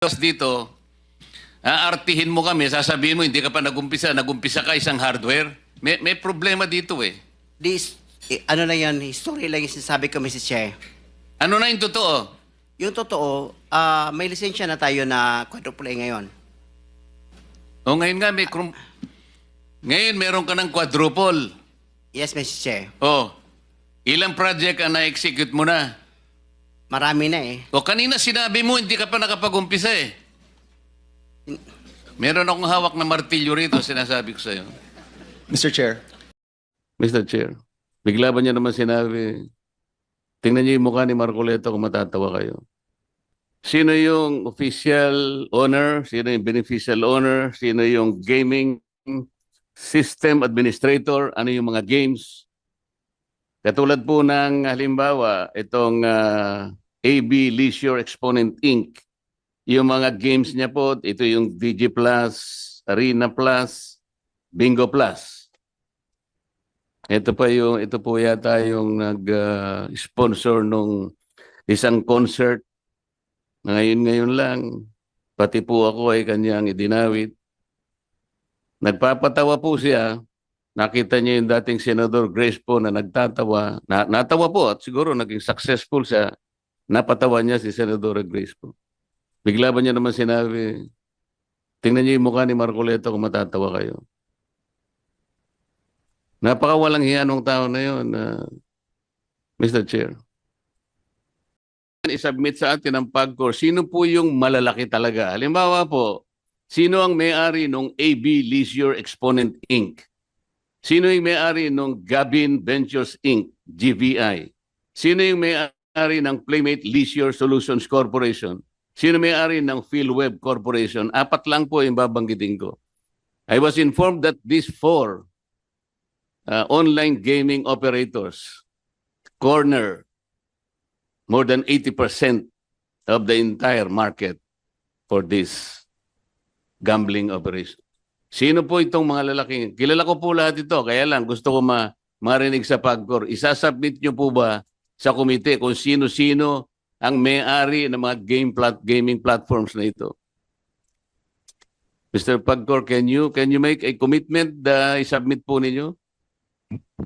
Tapos dito, aartihin mo kami, sasabihin mo, hindi ka pa nagumpisa, nagumpisa ka isang hardware. May, may problema dito eh. This, eh, ano lang yan, history lang yung sinasabi ko, Mrs. Chair. Ano na yung totoo? Yung totoo, ah, may lisensya na tayo na quadruple A ngayon. O ngayon nga, may krum- ngayon meron ka ng quadruple. Yes, Mrs. Chair. O, ilang project ang na-execute mo na? Marami na eh. O kanina sinabi mo, hindi ka pa nakapag-umpisa eh. Meron akong hawak na martilyo rito, sinasabi ko sa'yo. Mr. Chair. Mr. Chair, bigla ba niya naman sinabi, tingnan niyo yung mukha ni Marcoleto kung matatawa kayo. Sino yung official owner? Sino yung beneficial owner? Sino yung gaming system administrator? Ano yung mga games? Katulad po ng halimbawa, itong ah, AB Leisure Exponent Inc. Yung mga games niya po, ito yung DG Plus, Arena Plus, Bingo Plus. Ito pa yung ito po yata yung nag-sponsor nung isang concert. Ngayon ngayon lang pati po ako ay kanyang idinawit. Nagpapatawa po siya. Nakita niya yung dating Senador Grace po na nagtatawa. Na, natawa po at siguro naging successful siya. Napatawa niya si Senador Grace po. Bigla ba niya naman sinabi, tingnan niyo yung mukha ni Marcoleto kung matatawa kayo. Napakawalang hiya nung tao na yun, uh, Mr. Chair. I-submit sa atin ang PAGCOR, sino po yung malalaki talaga? Halimbawa po, sino ang may-ari ng AB Leisure Exponent Inc.? Sino yung may-ari ng Gabin Ventures Inc., GVI? Sino yung may-ari ng Playmate Leisure Solutions Corporation? Sino may-ari ng PhilWeb Corporation? Apat lang po yung babanggitin ko. I was informed that these four uh, online gaming operators corner more than 80% of the entire market for this gambling operation. Sino po itong mga lalaking? Kilala ko po lahat ito, kaya lang gusto ko ma marinig sa PAGCOR. Isasubmit nyo po ba sa komite kung sino-sino ang may-ari ng mga game plat gaming platforms na ito? Mr. PAGCOR, can you can you make a commitment na isubmit po ninyo?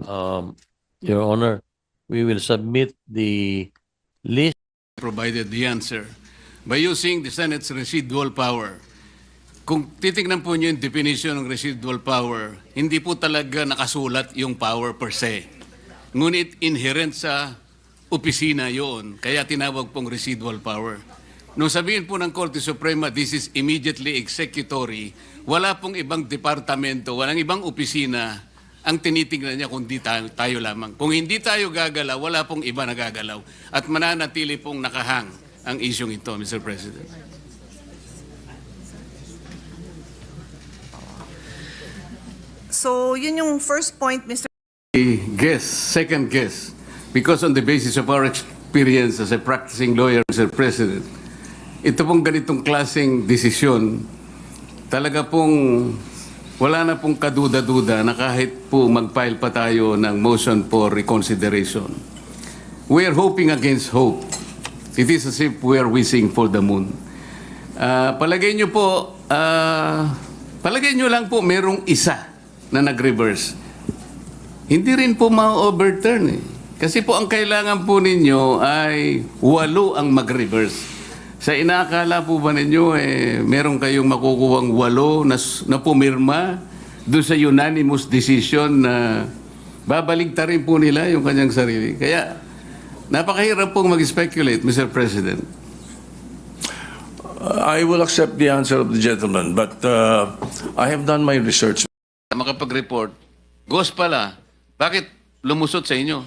Um, Your Honor, we will submit the list provided the answer by using the Senate's residual power. Kung titignan po niyo yung definition ng residual power, hindi po talaga nakasulat yung power per se. Ngunit inherent sa opisina yon, kaya tinawag pong residual power. Nung sabihin po ng Korte Suprema, this is immediately executory, wala pong ibang departamento, walang ibang opisina ang tinitingnan niya kung di tayo, tayo lamang. Kung hindi tayo gagalaw, wala pong iba na gagalaw. At mananatili pong nakahang ang isyong ito, Mr. President. So, yun yung first point, Mr. Guess, second guess, because on the basis of our experience as a practicing lawyer, Mr. President, ito pong ganitong klaseng desisyon, talaga pong wala na pong kaduda-duda na kahit po mag-file pa tayo ng motion for reconsideration. We are hoping against hope. It is as if we are wishing for the moon. Ah, palagay nyo po, ah, palagay nyo lang po merong isa na nag-reverse. Hindi rin po ma-overturn eh. Kasi po ang kailangan po ninyo ay walo ang mag-reverse. Sa inaakala po ba ninyo, eh, meron kayong makukuhang walo na, na pumirma doon sa unanimous decision na babaligta rin po nila yung kanyang sarili. Kaya napakahirap pong mag-speculate, Mr. President. I will accept the answer of the gentleman, but uh, I have done my research. Makapag-report, ghost pala, bakit lumusot sa inyo?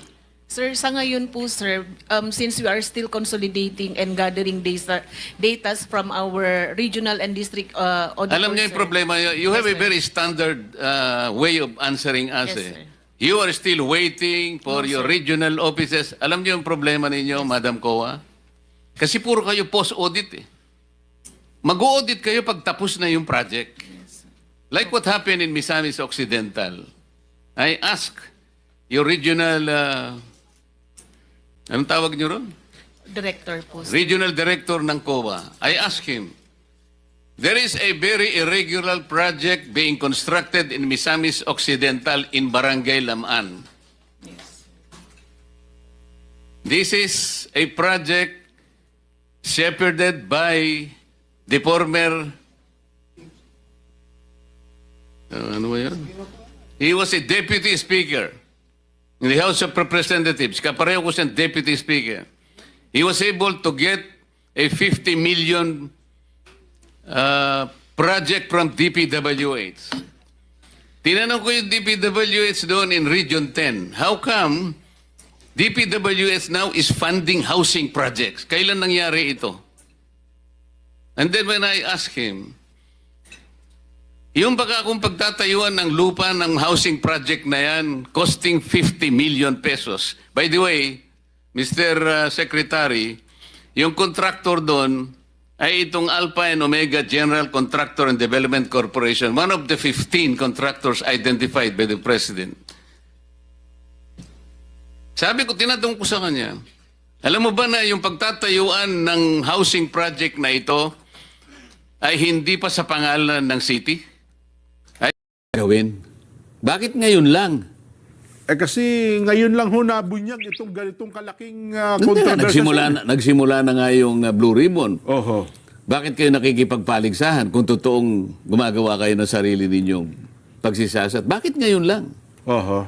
Sir, sa ngayon po, sir, um, since we are still consolidating and gathering data, datas from our regional and district uh, auditors, Alam niyo yung sir. problema, you have a Yes, sir. very standard uh, way of answering us. Yes, eh. sir. You are still waiting for No, your sir. regional offices. Alam niyo yung problema ninyo, Madam Kowa? Kasi puro kayo post-audit eh. Mag-audit kayo pag tapos na yung project. Like what happened in Misamis Occidental. I ask your regional, uh, anong tawag niyo ron? Director po, sir. Regional Director ng COA. I asked him, There is a very irregular project being constructed in Misamis Occidental in Barangay Lamaan. This is a project shepherded by the former Uh, ano ba yun? He was a deputy speaker in the House of Representatives. Kapareho ko siyang deputy speaker. He was able to get a 50 million uh, project from DPWH. Tinanong ko yung DPWH doon in Region 10. How come DPWH now is funding housing projects? Kailan nangyari ito? And then when I asked him, yung baka kung pagtatayuan ng lupa ng housing project na yan, costing 50 million pesos. By the way, Mr. uh, Secretary, yung contractor doon ay itong Alpha and Omega General Contractor and Development Corporation, one of the 15 contractors identified by the President. Sabi ko, tinatanong ko sa kanya, alam mo ba na yung pagtatayuan ng housing project na ito ay hindi pa sa pangalan ng city? Gawin? Bakit ngayon lang? Eh kasi ngayon lang ho nabunyag itong ganitong kalaking uh, Hindi, controversy. nagsimula, na, nagsimula na nga yung uh, Blue Ribbon. Oho. Bakit kayo nakikipagpaligsahan kung totoong gumagawa kayo ng sarili ninyong pagsisasat? Bakit ngayon lang? Oho.